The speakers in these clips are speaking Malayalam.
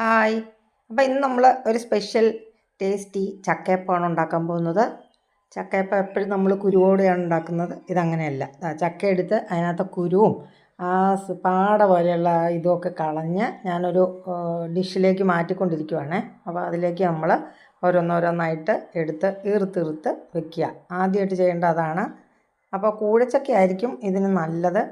ഹായ്. അപ്പോൾ ഇന്ന് നമ്മൾ ഒരു സ്പെഷ്യൽ ടേസ്റ്റി ചക്കയപ്പമാണ് ഉണ്ടാക്കാൻ പോകുന്നത്. ചക്കയപ്പം എപ്പോഴും നമ്മൾ കുരുവോടെയാണ് ഉണ്ടാക്കുന്നത്. ഇതങ്ങനെയല്ല. ചക്ക എടുത്ത് അതിനകത്ത് കുരുവും ആ പാട പോലെയുള്ള ഇതുമൊക്കെ കളഞ്ഞ് ഞാനൊരു ഡിഷിലേക്ക് മാറ്റിക്കൊണ്ടിരിക്കുവാണ്. അപ്പോൾ അതിലേക്ക് നമ്മൾ ഓരോന്നോരോന്നായിട്ട് എടുത്ത് ഈർത്തിർത്ത് വെക്കുക. ആദ്യമായിട്ട് ചെയ്യേണ്ട അതാണ്. അപ്പോൾ കൂഴച്ചക്ക ആയിരിക്കും ഇതിന് നല്ലത്.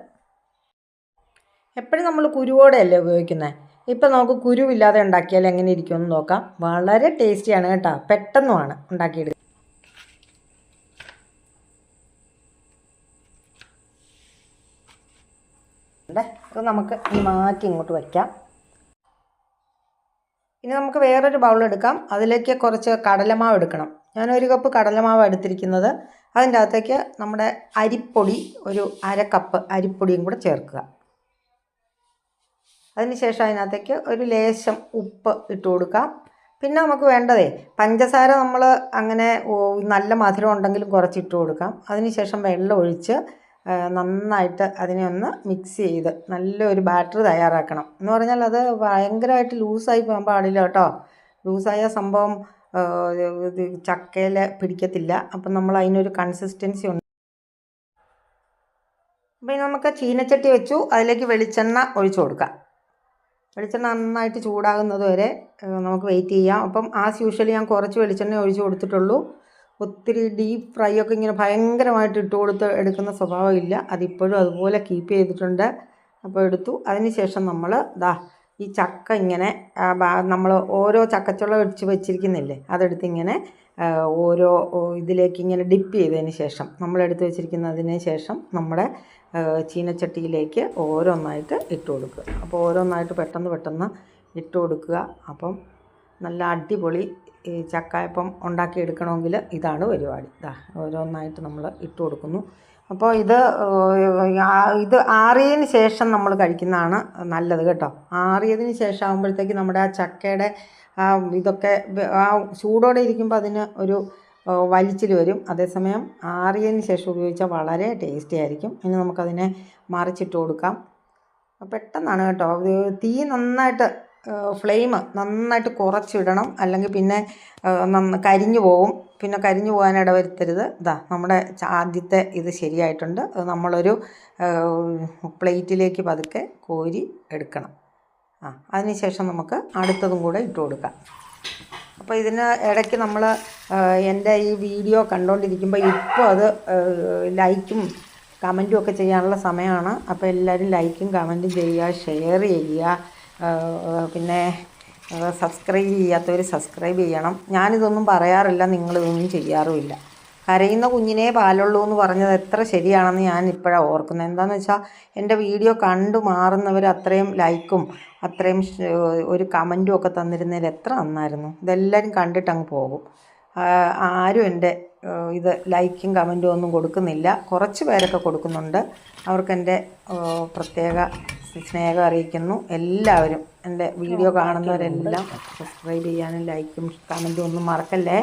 എപ്പോഴും നമ്മൾ കുരുവോടെയല്ലേ ഉപയോഗിക്കുന്നത് ഇപ്പം നമുക്ക് കുരുവില്ലാതെ ഉണ്ടാക്കിയാൽ എങ്ങനെ ഇരിക്കുമെന്ന് നോക്കാം. വളരെ ടേസ്റ്റിയാണ് കേട്ടോ. പെട്ടെന്നുമാണ് ഉണ്ടാക്കിയെടുക്കുക ഇത് നമുക്ക് ഇനി മാറ്റി ഇങ്ങോട്ട് വയ്ക്കാം ഇനി നമുക്ക് വേറൊരു ബൗൾ എടുക്കാം. അതിലേക്ക് കുറച്ച് കടലമാവ് എടുക്കണം. ഞാൻ ഒരു കപ്പ് കടലമാവ് എടുത്തിരിക്കുന്നത്. അതിന്റെ അകത്തേക്ക് നമ്മുടെ അരിപ്പൊടി ഒരു അര കപ്പ് അരിപ്പൊടിയും കൂടെ ചേർക്കുക. അതിനുശേഷം അതിനകത്തേക്ക് ഒരു ലേശം ഉപ്പ് ഇട്ട് കൊടുക്കാം. പിന്നെ നമുക്ക് വേണ്ടതേ പഞ്ചസാര നമ്മൾ അങ്ങനെ നല്ല മധുരം ഉണ്ടെങ്കിലും കുറച്ച് ഇട്ട് കൊടുക്കാം. അതിനുശേഷം വെള്ളം ഒഴിച്ച് നന്നായിട്ട് അതിനെ ഒന്ന് മിക്സ് ചെയ്ത് നല്ലൊരു ബാറ്റർ തയ്യാറാക്കണം. എന്ന് പറഞ്ഞാൽ അത് ഭയങ്കരമായിട്ട് ലൂസായി പോകാൻ പാടില്ല കേട്ടോ. ലൂസായ സംഭവം ഇത് ചക്കയിൽ പിടിക്കത്തില്ല. അപ്പം നമ്മൾ അതിനൊരു കൺസിസ്റ്റൻസി ഉണ്ട്. അപ്പം നമുക്ക് ചീനച്ചട്ടി വെച്ചു. അതിലേക്ക് വെളിച്ചെണ്ണ ഒഴിച്ചു കൊടുക്കാം. വെളിച്ചെണ്ണ നന്നായിട്ട് ചൂടാകുന്നത് വരെ നമുക്ക് വെയിറ്റ് ചെയ്യാം. അപ്പം ആസ് യൂഷ്വലി ഞാൻ കുറച്ച് വെളിച്ചെണ്ണ ഒഴിച്ച് കൊടുത്തിട്ടുള്ളൂ. ഒത്തിരി ഡീപ്പ് ഫ്രൈ ഒക്കെ ഇങ്ങനെ ഭയങ്കരമായിട്ട് ഇട്ട് കൊടുത്ത് എടുക്കുന്ന സ്വഭാവമില്ല അതിപ്പോഴും അതുപോലെ കീപ്പ് ചെയ്തിട്ടുണ്ട്. അപ്പോൾ എടുത്തു. അതിന് ശേഷം നമ്മൾ ദാ ഈ ചക്ക ഇങ്ങനെ നമ്മൾ ഓരോ ചക്കച്ചുള ഒഴിച്ച് വെച്ചിരിക്കുന്നില്ലേ? അതെടുത്ത് ഇങ്ങനെ ഓരോ ഇതിലേക്ക് ഇങ്ങനെ ഡിപ്പ് ചെയ്തതിന് ശേഷം നമ്മളെടുത്ത് വെച്ചിരിക്കുന്നതിന് ശേഷം നമ്മുടെ ചീനച്ചട്ടിയിലേക്ക് ഓരോന്നായിട്ട് ഇട്ട് കൊടുക്കുക. അപ്പോൾ ഓരോന്നായിട്ട് പെട്ടെന്ന് പെട്ടെന്ന് ഇട്ട് കൊടുക്കുക. അപ്പം നല്ല അടിപൊളി ഈ ചക്കായപ്പം ഉണ്ടാക്കിയെടുക്കണമെങ്കിൽ ഇതാണ് പരിപാടി. ഇതാ ഓരോന്നായിട്ട് നമ്മൾ ഇട്ട് കൊടുക്കുന്നു. അപ്പോൾ ഇത് ഇത് ആറിയതിന് ശേഷം നമ്മൾ കഴിക്കുന്നതാണ് നല്ലത് കേട്ടോ. ആറിയതിന് ശേഷം ആകുമ്പോഴത്തേക്ക് നമ്മുടെ ആ ചക്കയുടെ ആ ഇതൊക്കെ ആ ചൂടോടെ ഇരിക്കുമ്പോൾ അതിന് ഒരു വലിച്ചിൽ വരും. അതേസമയം ആറിയതിന് ശേഷം ഉപയോഗിച്ചാൽ വളരെ ടേസ്റ്റി ആയിരിക്കും. ഇനി നമുക്കതിനെ മറിച്ചിട്ട് കൊടുക്കാം. പെട്ടെന്നാണ് കേട്ടോ. തീ നന്നായിട്ട് ഫ്ലെയിം നന്നായിട്ട് കുറച്ചിടണം. അല്ലെങ്കിൽ പിന്നെ കരിഞ്ഞു പോകും പിന്നെ കരിഞ്ഞു പോകാൻ ഇടവരുത്തരുത്. ഇതാ നമ്മുടെ ആദ്യത്തെ ഇത് ശരിയായിട്ടുണ്ട്. അത് നമ്മളൊരു പ്ലേറ്റിലേക്ക് പതുക്കെ കോരി എടുക്കണം. ആ അതിനുശേഷം നമുക്ക് അടുത്തതും കൂടെ ഇട്ട് കൊടുക്കാം. അപ്പോൾ ഇതിന് ഇടയ്ക്ക് നമ്മൾ എന്റെ ഈ വീഡിയോ കണ്ടുകൊണ്ടിരിക്കുമ്പോൾ ഇപ്പോൾ അത് ലൈക്കും കമന്റും ഒക്കെ ചെയ്യാനുള്ള സമയമാണ് അപ്പോൾ എല്ലാവരും ലൈക്കും കമന്റും ചെയ്യുക ഷെയർ ചെയ്യുക. പിന്നെ സബ്സ്ക്രൈബ് ചെയ്യാത്തവർ സബ്സ്ക്രൈബ് ചെയ്യണം. ഞാനിതൊന്നും പറയാറില്ല നിങ്ങളിതൊന്നും ചെയ്യാറുമില്ല. കരയുന്ന കുഞ്ഞിനെ പാലുള്ളൂ എന്ന് പറഞ്ഞത് എത്ര ശരിയാണെന്ന് ഞാൻ ഇപ്പോഴാണ് ഓർക്കുന്നത്. എന്താണെന്ന് വെച്ചാൽ എന്റെ വീഡിയോ കണ്ടു മാറുന്നവർ അത്രയും ലൈക്കും അത്രയും ഒരു കമന്റും ഒക്കെ തന്നിരുന്നതിൽ എത്ര നന്നായിരുന്നു. ഇതെല്ലാവരും കണ്ടിട്ട് അങ്ങ് പോകും. ആരും എന്റെ ഇത് ലൈക്കും കമന്റും ഒന്നും കൊടുക്കുന്നില്ല. കുറച്ച് പേരൊക്കെ കൊടുക്കുന്നുണ്ട്. അവർക്ക് എന്റെ പ്രത്യേക സ്നേഹം അറിയിക്കുന്നു. എല്ലാവരും എന്റെ വീഡിയോ കാണുന്നവരെല്ലാം സബ്സ്ക്രൈബ് ചെയ്യാനും ലൈക്കും കമന്റും ഒന്നും മറക്കല്ലേ?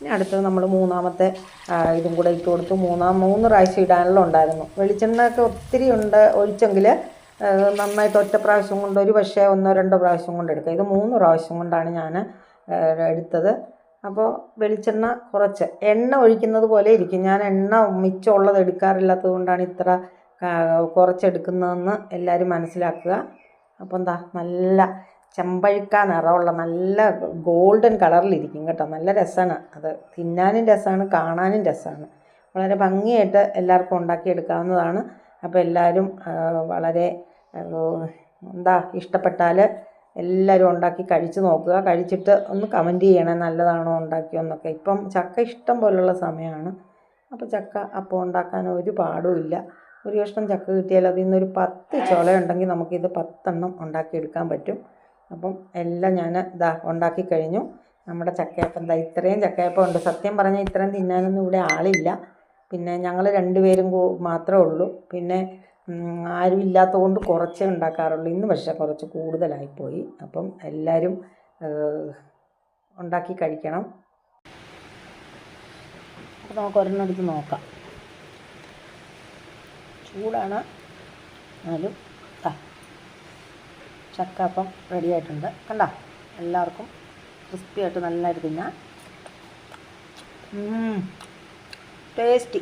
ഇനി അടുത്തത് നമ്മൾ മൂന്നാമത്തെ ഇതും കൂടെ ഇട്ട് കൊടുത്തു. മൂന്നാം മൂന്ന് പ്രാവശ്യം ഇടാനുള്ള ഉണ്ടായിരുന്നു. വെളിച്ചെണ്ണയൊക്കെ ഒത്തിരി ഉണ്ട് ഒഴിച്ചെങ്കിൽ നന്നായിട്ട് ഒറ്റ പ്രാവശ്യം കൊണ്ട് ഒരു പക്ഷേ ഒന്നോ രണ്ടോ പ്രാവശ്യം കൊണ്ട് എടുക്കുക ഇത് മൂന്ന് പ്രാവശ്യം കൊണ്ടാണ് ഞാൻ എടുത്തത്. അപ്പോൾ വെളിച്ചെണ്ണ കുറച്ച്. എണ്ണ ഒഴിക്കുന്നത് പോലെ ഇരിക്കും. ഞാൻ എണ്ണ മിച്ചമുള്ളത് എടുക്കാറില്ലാത്തത് കൊണ്ടാണ് ഇത്ര കുറച്ചെടുക്കുന്നതെന്ന് എല്ലാവരും മനസ്സിലാക്കുക. അപ്പോൾ എന്താ നല്ല ചെമ്പഴുക്ക നിറമുള്ള നല്ല ഗോൾഡൻ കളറിലിരിക്കും കേട്ടോ. നല്ല രസമാണ് അത്. തിന്നാനും രസമാണ് കാണാനും രസമാണ്. വളരെ ഭംഗിയായിട്ട് എല്ലാവർക്കും ഉണ്ടാക്കിയെടുക്കാവുന്നതാണ് അപ്പോൾ എല്ലാവരും വളരെ എന്താ ഇഷ്ടപ്പെട്ടാൽ എല്ലാവരും ഉണ്ടാക്കി കഴിച്ച് നോക്കുക. കഴിച്ചിട്ട് ഒന്ന് കമന്റ് ചെയ്യണേ നല്ലതാണോ ഉണ്ടാക്കിയോ എന്നൊക്കെ. ഇപ്പം ചക്ക ഇഷ്ടം പോലുള്ള സമയമാണ്. അപ്പോൾ ചക്ക അപ്പം ഉണ്ടാക്കാൻ ഒരു പാടുമില്ല ഒരു കഷ്ണം ചക്ക കിട്ടിയാൽ അതിൽ നിന്നൊരു പത്ത് ചുള ഉണ്ടെങ്കിൽ നമുക്കിത് പത്തെണ്ണം ഉണ്ടാക്കിയെടുക്കാൻ പറ്റും. അപ്പം എല്ലാം ഞാൻ ഇതാ ഉണ്ടാക്കി കഴിഞ്ഞു. നമ്മുടെ ചക്കയപ്പം എന്താ ഇത്രയും ചക്കയപ്പം ഉണ്ട്. സത്യം പറഞ്ഞാൽ ഇത്രയും തിന്നാനൊന്നും ഇവിടെ ആളില്ല. പിന്നെ ഞങ്ങൾ രണ്ടുപേരും മാത്രമേ ഉള്ളൂ. പിന്നെ ആരും ഇല്ലാത്തത് കൊണ്ട് കുറച്ചേ ഉണ്ടാക്കാറുള്ളൂ. ഇന്ന് പക്ഷേ കുറച്ച് കൂടുതലായിപ്പോയി. അപ്പം എല്ലാവരും ഉണ്ടാക്കി കഴിക്കണം. അപ്പോൾ നമുക്ക് ഒരെണ്ണം എടുത്ത് നോക്കാം. ചൂടാണ്. എന്നാലും ചക്ക അപ്പം റെഡി ആയിട്ടുണ്ട്. കണ്ടോ? എല്ലാവർക്കും ക്രിസ്പി ആയിട്ട് നല്ലതായിട്ട് തിന്നാം. ടേസ്റ്റി